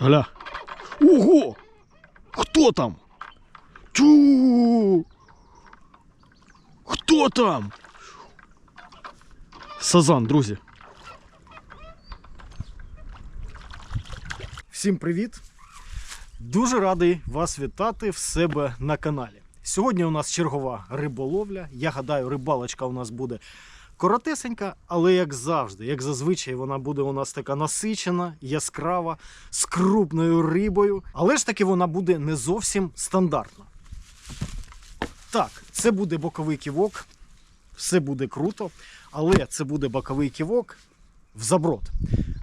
Гля. Ого! Хто там? Тю! Хто там? Сазан, друзі. Всім привіт! Дуже радий вас вітати в себе на каналі. Сьогодні у нас чергова риболовля. Я гадаю, рибалочка у нас буде коротесенька, але як завжди, як зазвичай, вона буде у нас така насичена, яскрава, з крупною рибою. Але ж таки вона буде не зовсім стандартна. Так, це буде боковий ківок, все буде круто, але це буде боковий ківок в заброд.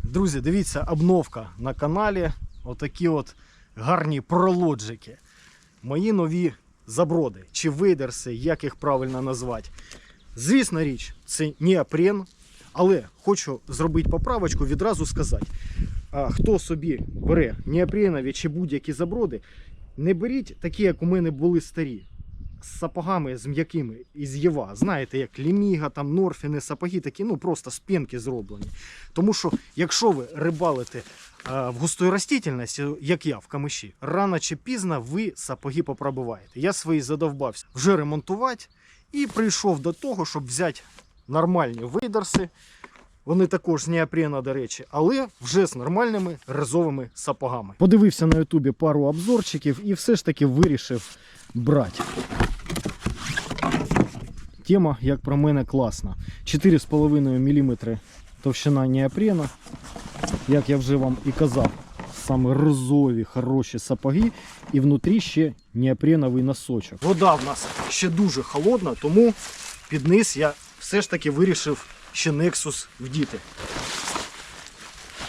Друзі, дивіться, обновка на каналі. Отакі от гарні пролоджики. Мої нові заброди чи видерси, як їх правильно назвати. Звісна річ, це неопрен, але хочу зробити поправочку, відразу сказати. Хто собі бере неопренові чи будь-які заброди, не беріть такі, як у мене були старі. З сапогами з м'якими із Єва. Знаєте, як ліміга, там норфіни, сапоги такі, ну просто з пінки зроблені. Тому що, якщо ви рибалите в густої растительності, як я в камиші, рано чи пізно ви сапоги попробуваєте. Я свої задовбався вже ремонтувати і прийшов до того, щоб взяти нормальні видерси. Вони також з неопрена, до речі, але вже з нормальними резовими сапогами. Подивився на Ютубі пару обзорчиків і все ж таки вирішив брати. Тема, як про мене, класна. 4,5 мм товщина неопрена. Як я вже вам і казав, саме розові, хороші сапоги, і внутрі ще неопреновий носочок. Вода в нас ще дуже холодна, тому під низ я все ж таки вирішив ще Nexus вдіти.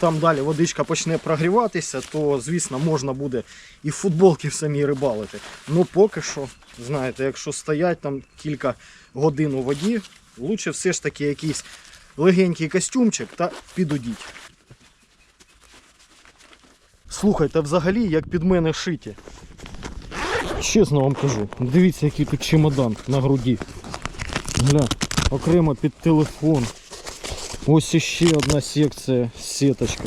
Там далі водичка почне прогріватися, то, звісно, можна буде і в футболки в самій рибалити. Ну поки що, знаєте, якщо стоять там кілька годин у воді, лучше все ж таки якийсь легенький костюмчик та підудіть. Слухайте, взагалі, як під мене шиті. Чесно вам кажу, дивіться, який тут чемодан на груді. Гля, окремо під телефон. Ось іще одна секція сіточка.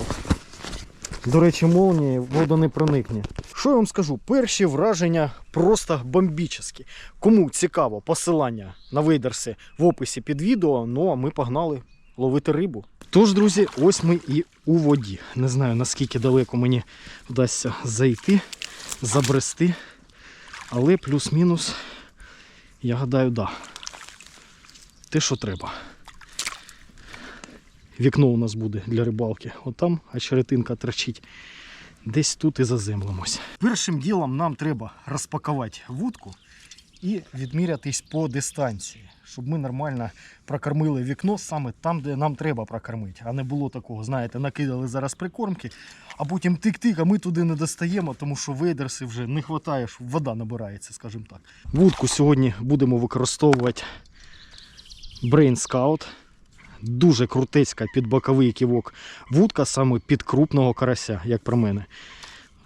До речі, молнії вода не проникне. Що я вам скажу? Перші враження просто бомбічні. Кому цікаво, посилання на вейдерси в описі під відео. Ну а ми погнали ловити рибу. Тож, друзі, ось ми і у воді. Не знаю наскільки далеко мені вдасться зайти, забрести. Але плюс-мінус, я гадаю, да. Те, що треба. Вікно у нас буде для рибалки. Отам очеретинка торчить. Десь тут і заземлимось. Першим ділом нам треба розпакувати вудку і відмірятись по дистанції, щоб ми нормально прокормили вікно саме там, де нам треба прокормити. А не було такого, знаєте, накидали зараз прикормки, а потім тик-тик, а ми туди не достаємо, тому що вейдерси вже не вистачає, що вода набирається, скажімо так. Вудку сьогодні будемо використовувати Brain Scout. Дуже крутецька під боковий ківок вудка саме під крупного карася, як про мене.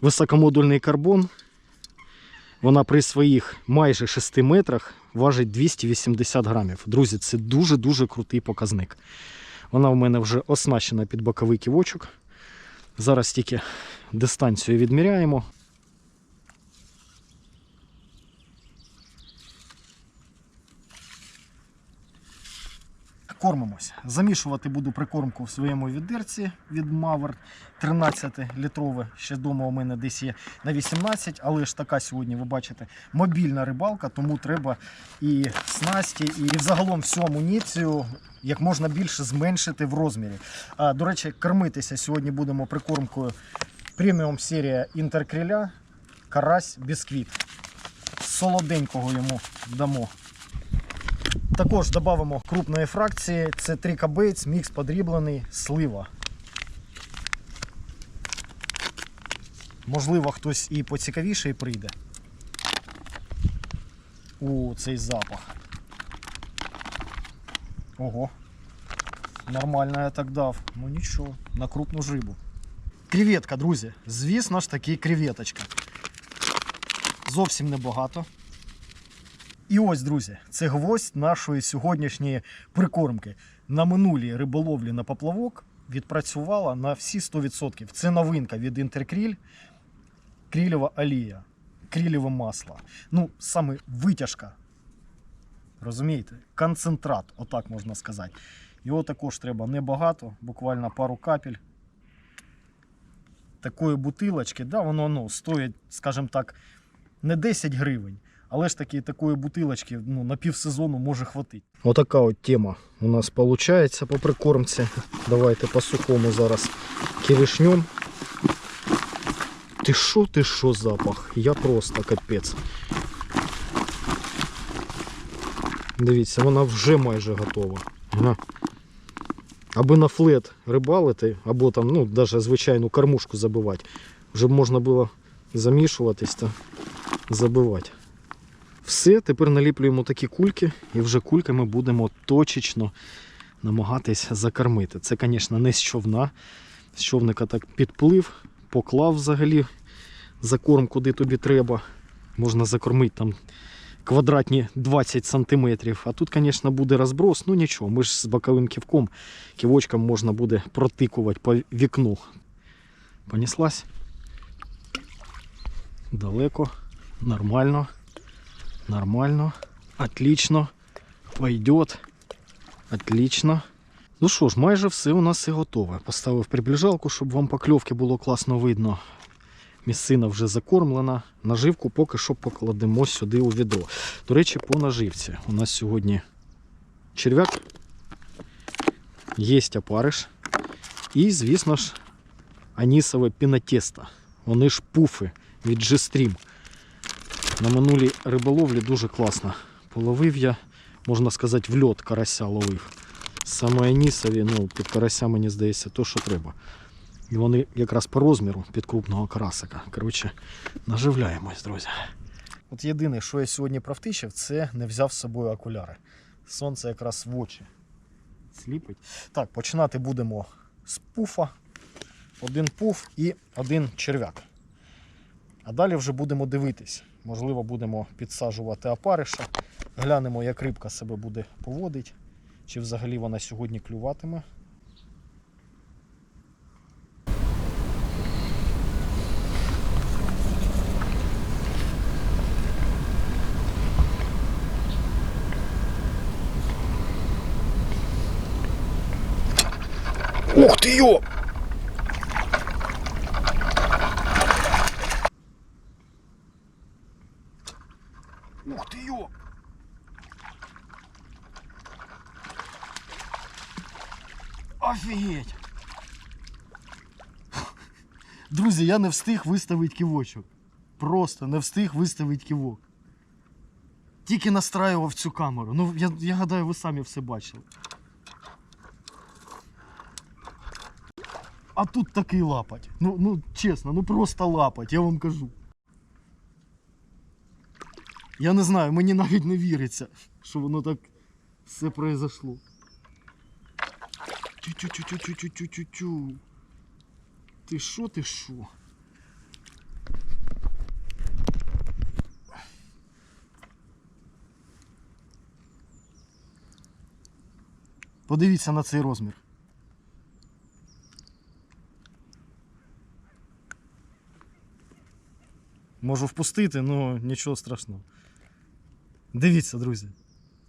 Високомодульний карбон. Вона при своїх майже 6 метрах важить 280 грамів. Друзі, це дуже-дуже крутий показник. Вона в мене вже оснащена під боковий ківочок. Зараз тільки дистанцію відміряємо. Кормимось. Замішувати буду прикормку в своєму відерці від Мавер 13-літрове. Ще вдома у мене десь є на 18, але ж така сьогодні, ви бачите, мобільна рибалка, тому треба і снасті, і взагалом всю амуніцію як можна більше зменшити в розмірі. А, до речі, кормитися сьогодні будемо прикормкою преміум серія інтеркриля, карась бісквіт. Солоденького йому дамо. Також додамо крупної фракції. Це трикабець, мікс подріблений, слива. Можливо, хтось і поцікавіше прийде у цей запах. Ого. Нормально я так дав. Ну нічого, на крупну жибу. Креветка, друзі. Звісно ж таки, креветочка. Зовсім небагато. І ось, друзі, це гвоздь нашої сьогоднішньої прикормки. На минулій риболовлі на поплавок відпрацювала на всі 100%. Це новинка від Інтеркріль, крілєва олія, крілєве масло. Ну, саме витяжка. Розумієте? Концентрат, отак можна сказати. Його також треба небагато, буквально пару капель. Такої бутилочки, да, воно ну, стоїть, скажімо так, не 10 гривень, але ж таки такої бутилочки ну, на півсезону може хватити. Отака от тема у нас виходить по прикормці. Давайте по сухому зараз килишнем. Ти що, ти що запах? Я просто капець. Дивіться, вона вже майже готова. Ага. Аби на флет рибалити, або там, ну, навіть звичайну кормушку забивати, вже можна було замішуватись та забивати. Все, тепер наліплюємо такі кульки, і вже кульками будемо точечно намагатись закормити. Це, звісно, не з човна. З човника так підплив, поклав взагалі закорм, куди тобі треба. Можна закормити там квадратні 20 сантиметрів. А тут, звісно, буде розброс. Ну нічого, ми ж з боковим ківком, ківочком можна буде протикувати по вікну. Понеслась. Далеко, нормально, нормально, отлично, пойдет, отлично. Ну що ж, майже все у нас і готове. Поставив приближалку, щоб вам покльовки було класно видно. Місцина вже закормлена. Наживку поки що покладемо сюди у відро. До речі, по наживці. У нас сьогодні черв'як, є опариш. І, звісно ж, анісове пінотесто. Вони ж пуфи від G-Stream. На минулій риболовлі дуже класно. Половив я, можна сказати, в льот карася ловив. Саме анісові, ну, під карася, мені здається, то, що треба. І вони якраз по розміру під крупного карасика. Коротше, наживляємось, друзі. От єдине, що я сьогодні провтичив, це не взяв з собою окуляри. Сонце якраз в очі сліпить. Так, починати будемо з пуфа. Один пуф і один черв'як. А далі вже будемо дивитись. Можливо, будемо підсаджувати опариша. Глянемо, як рибка себе буде поводити. Чи взагалі вона сьогодні клюватиме. Ух ти йо! Ух ти йо! Офігеть! Друзі, я не встиг виставити ківочок. Просто не встиг виставити ківок. Тільки настраював цю камеру. Ну, я, я гадаю, ви самі все бачили. А тут такий лапать. Ну, ну чесно, ну просто лапать, я вам кажу. Я не знаю, мені навіть не віриться, що воно так все произошло. Тю-тю-тю-тю-тю-тю-тю-тю. Ти що, ти що? Подивіться на цей розмір. Можу впустити, але нічого страшного. Дивіться, друзі.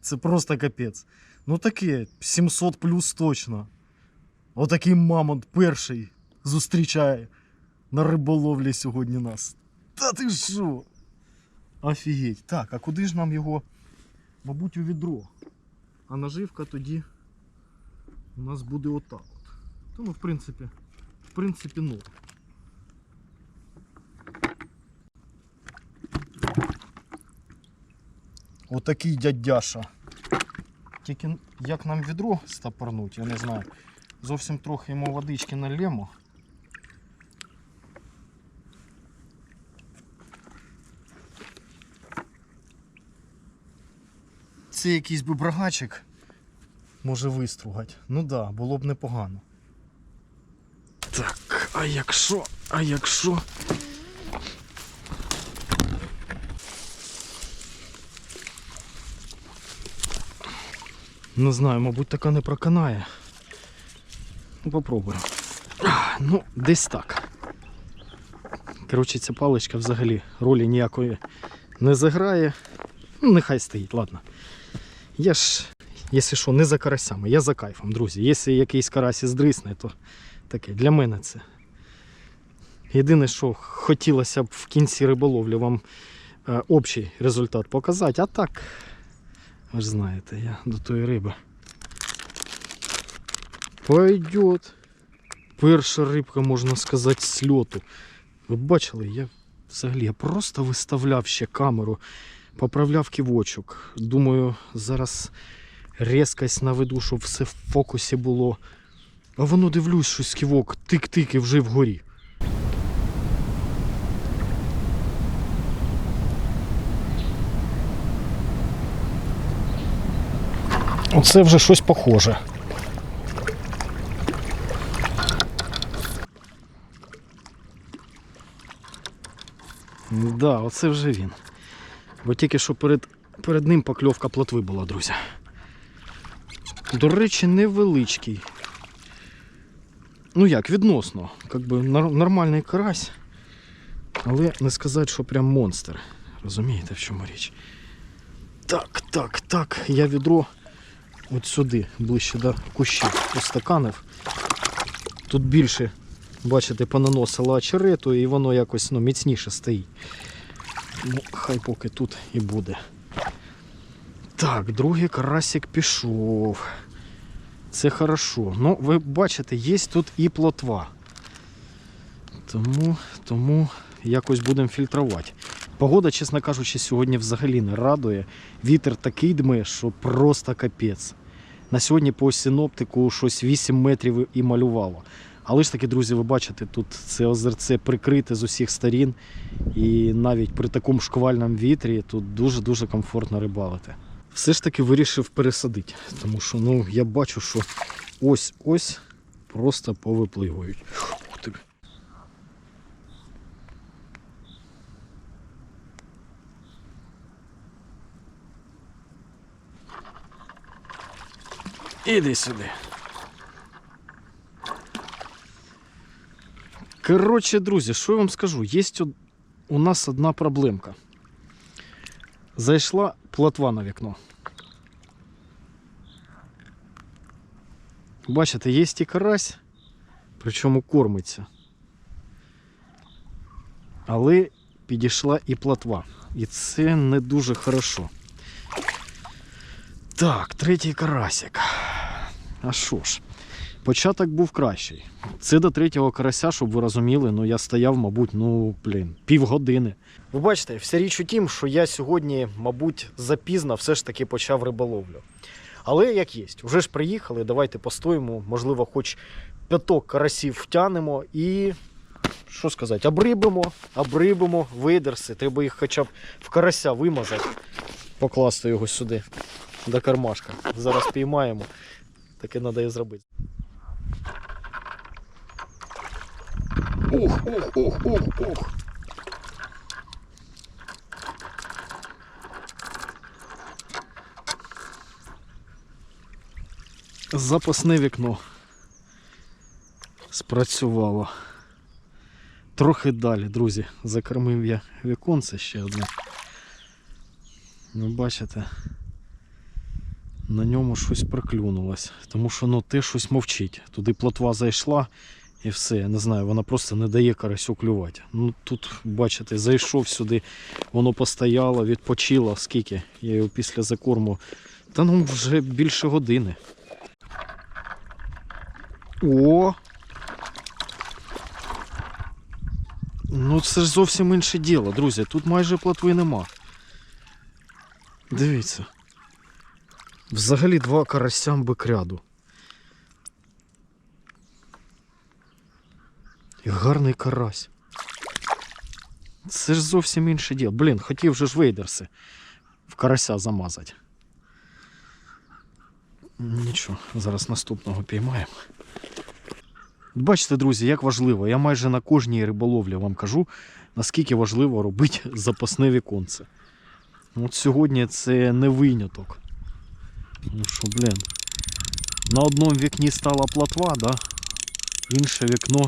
Це просто капець. Ну таке, 700 плюс точно. Отакий мамонт перший зустрічає на риболовлі сьогодні нас. Та ти що? Офігеть. Так, а куди ж нам його, мабуть, у відро? А наживка тоді у нас буде отак от. То, ну, в принципі, в принципі, ну. Отакий дядяша. Тільки як нам відро стапорнуть, я не знаю. Зовсім трохи йому водички налємо. Це якийсь би брагачик може вистругати. Ну так, да, було б непогано. Так, а якщо, а якщо. Не знаю, мабуть, така не проканає. Ну, попробуємо. Ну, десь так. Коротше, ця паличка взагалі ролі ніякої не заграє. Ну, нехай стоїть, ладно. Я ж, якщо що, не за карасями, я за кайфом, друзі. Якщо якийсь карась здрисне, то таке для мене це. Єдине, що хотілося б в кінці риболовлі вам е, общий результат показати, а так, ви ж знаєте, я до тої риби. Пойдет. Перша рибка, можна сказати, з льоту. Ви бачили, я взагалі я просто виставляв ще камеру, поправляв ківочок. Думаю, зараз різкость наведу, щоб все в фокусі було. А воно дивлюсь, щось ківок тик-тик і вже вгорі. Оце вже щось похоже. Да, оце вже він. Бо тільки що перед, перед ним покльовка плотви була, друзі. До речі, невеличкий. Ну як, відносно. Как би нормальний карась. Але не сказати, що прям монстр. Розумієте, в чому річ? Так, так, так. Я відро от сюди, ближче до кущів, устаканив. Тут більше, бачите, понаносило очерету і воно якось ну, міцніше стоїть. Ну, хай поки тут і буде. Так, другий карасик пішов. Це хорошо. Ну, ви бачите, є тут і плотва. Тому, тому якось будемо фільтрувати. Погода, чесно кажучи, сьогодні взагалі не радує. Вітер такий дме, що просто капець. На сьогодні по синоптику щось 8 метрів і малювало. Але ж таки, друзі, ви бачите, тут це озерце прикрите з усіх сторін. І навіть при такому шквальному вітрі тут дуже-дуже комфортно рибалити. Все ж таки вирішив пересадити, тому що ну, я бачу, що ось-ось просто повипливують. Іди сюди. Коротше, друзі, що я вам скажу? Є у нас одна проблемка. Зайшла плотва на вікно. Бачите, є і карась, причому кормиться. Але підійшла і плотва. І це не дуже хорошо. Так, третій карасик. А що ж, Початок був кращий. Це до третього карася, щоб ви розуміли, ну я стояв, мабуть, ну, блін, півгодини. Ви бачите, вся річ у тім, що я сьогодні, мабуть, запізно все ж таки почав риболовлю. Але як є, вже ж приїхали, давайте постоїмо, можливо, хоч п'яток карасів втянемо і. Що сказати, обрибимо, обрибимо видерси. Треба їх хоча б в карася вимазати, покласти його сюди до кармашка. Зараз піймаємо. Таке треба і зробити. Ух, ух, ух, ух, ух. Запасне вікно спрацювало. Трохи далі, друзі, закормив я віконце ще одне. Ну, бачите, на ньому щось проклюнулось. Тому що ну, те щось мовчить. Туди плотва зайшла і все. Я не знаю, вона просто не дає карасю клювати. Ну тут, бачите, зайшов сюди, воно постояло, відпочило, скільки. Я його після закорму. Та ну вже більше години. О! Ну це ж зовсім інше діло, друзі. Тут майже плотви нема. Дивіться. Взагалі два карасям бикряду. І гарний карась. Це ж зовсім інше діло. Блін, хотів же ж вейдерси в карася замазати. Нічого, зараз наступного піймаємо. Бачите, друзі, як важливо. Я майже на кожній риболовлі вам кажу, наскільки важливо робити запасне віконце. От сьогодні це не виняток. Ну що, блін. На одному вікні стала платва, да? інше вікно,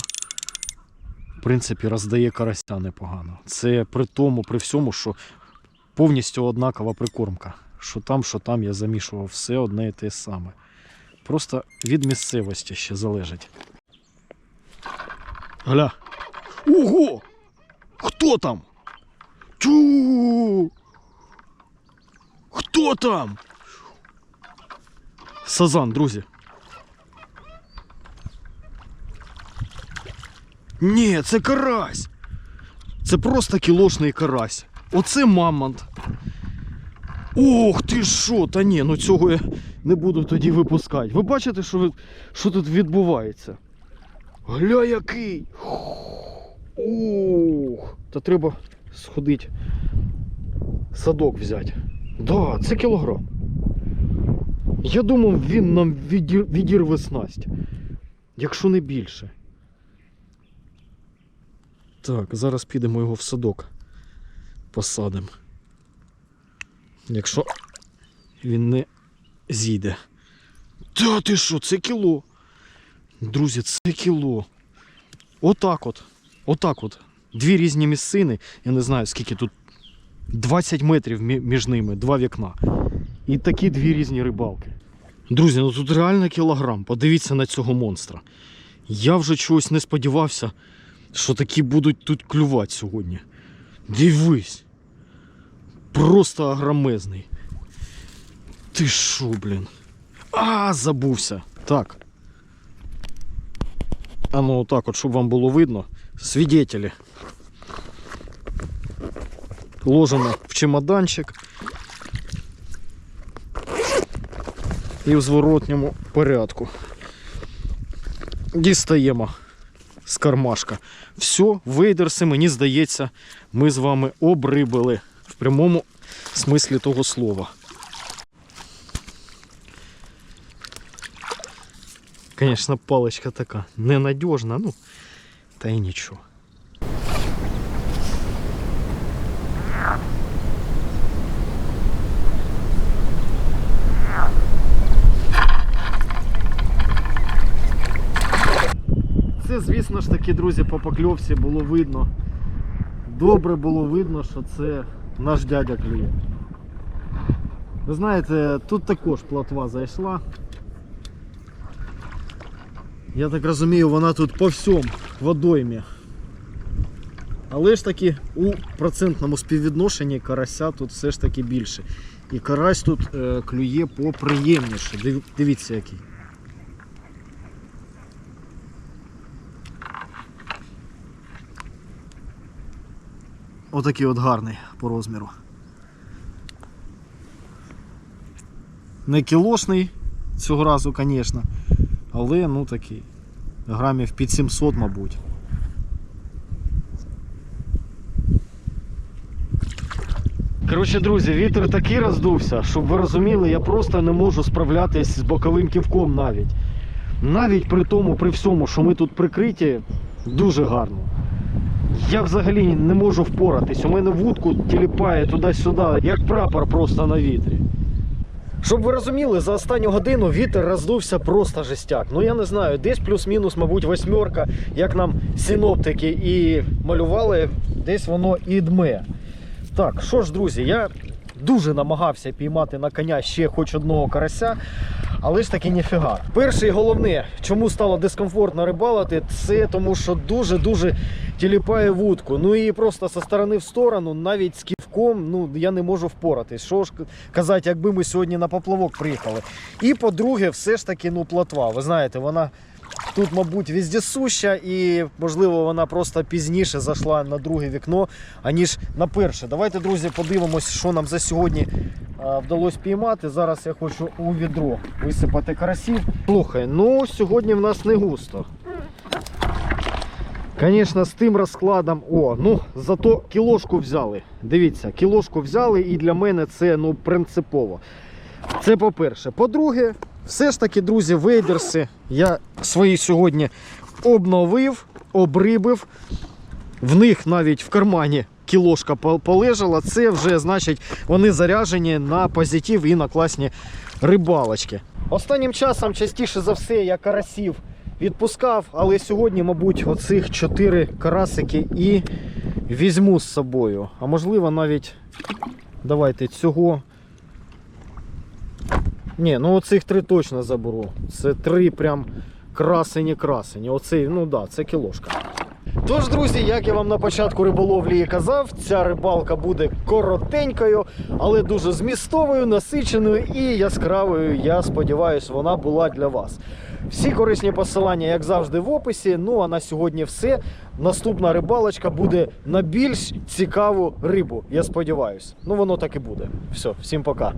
принципі, роздає карася непогано. Це при тому, при всьому, що повністю однакова прикормка. Що там, що там я замішував все одне і те саме. Просто від місцевості ще залежить. Гля. Ого! Хто там? Тю! Хто там? Сазан, друзі. Ні, це карась. Це просто кілошний карась. Оце мамонт. Ох ти що, та ні, ну цього я не буду тоді випускати. Ви бачите, що, що тут відбувається? Гля який! Ух, та треба сходити садок взяти. Да, це кілограм. Я думав, він нам відірве снасть. Якщо не більше. Так, зараз підемо його в садок. Посадимо. Якщо він не зійде. Та ти що, це кіло. Друзі, це кіло. Отак от. Отак от. Дві різні місцини. Я не знаю, скільки тут 20 метрів між ними, два вікна. І такі дві різні рибалки. Друзі, ну тут реально кілограм. Подивіться на цього монстра. Я вже чогось не сподівався, що такі будуть тут клювати сьогодні. Дивись. Просто агромезний. Ти що, блін? А, забувся. Так. А ну отак, от, щоб вам було видно. Свідетелі. Ложимо в чемоданчик. І в зворотньому порядку. Дістаємо з кармашка. Все, вейдерси, мені здається, ми з вами обрибили в прямому смислі того слова. Звісно, паличка така ненадіжна, ну, та й нічого. Звісно ж таки, друзі, по покльовці було видно. Добре було видно, що це наш дядя клює. Ви знаєте, тут також плотва зайшла. Я так розумію, вона тут по всьому водоймі. Але ж таки у процентному співвідношенні карася тут все ж таки більше. І карась тут е, клює поприємніше. Див- Дивіться який. Отакий от гарний по розміру. Не кілошний цього разу, звісно, але ну такий. Грамів під 700, мабуть. Коротше, друзі, вітер такий роздувся, щоб ви розуміли, я просто не можу справлятись з боковим ківком навіть. Навіть при тому, при всьому, що ми тут прикриті, дуже гарно. Я взагалі не можу впоратись. У мене вудку тіліпає туди-сюди, як прапор просто на вітрі. Щоб ви розуміли, за останню годину вітер роздувся просто жестяк. Ну я не знаю, десь плюс-мінус, мабуть, восьмерка, як нам синоптики і малювали, десь воно і дме. Так, що ж, друзі, я дуже намагався піймати на коня ще хоч одного карася, але ж таки ніфіга. Перше і головне, чому стало дискомфортно рибалити, це тому, що дуже-дуже тіліпає вудку. Ну і просто зі сторони в сторону, навіть з ківком, ну я не можу впоратись. Що ж казати, якби ми сьогодні на поплавок приїхали. І по-друге, все ж таки, ну, плотва. Ви знаєте, вона тут, мабуть, віздесуща, і можливо вона просто пізніше зайшла на друге вікно, аніж на перше. Давайте, друзі, подивимось, що нам за сьогодні вдалося піймати. Зараз я хочу у відро висипати карасів. Слухай, ну сьогодні в нас не густо. Звісно, з тим розкладом. О, ну зато кілошку взяли. Дивіться, кілошку взяли, і для мене це ну принципово. Це по-перше. По-друге, все ж таки, друзі, вейдерси я свої сьогодні обновив, обрибив. В них навіть в кармані кілошка полежала. Це вже значить вони заряжені на позитив і на класні рибалочки. Останнім часом частіше за все я карасів відпускав, але сьогодні, мабуть, оцих чотири карасики і візьму з собою. А можливо, навіть давайте цього. Ні, ну оцих три точно заберу. Це три прям красені красені. Оцей, ну да, це кілошка. Тож, друзі, як я вам на початку риболовлі і казав, ця рибалка буде коротенькою, але дуже змістовою, насиченою і яскравою. Я сподіваюся, вона була для вас. Всі корисні посилання, як завжди, в описі. Ну а на сьогодні все. Наступна рибалочка буде на більш цікаву рибу. Я сподіваюся. Ну воно так і буде. Все, всім пока.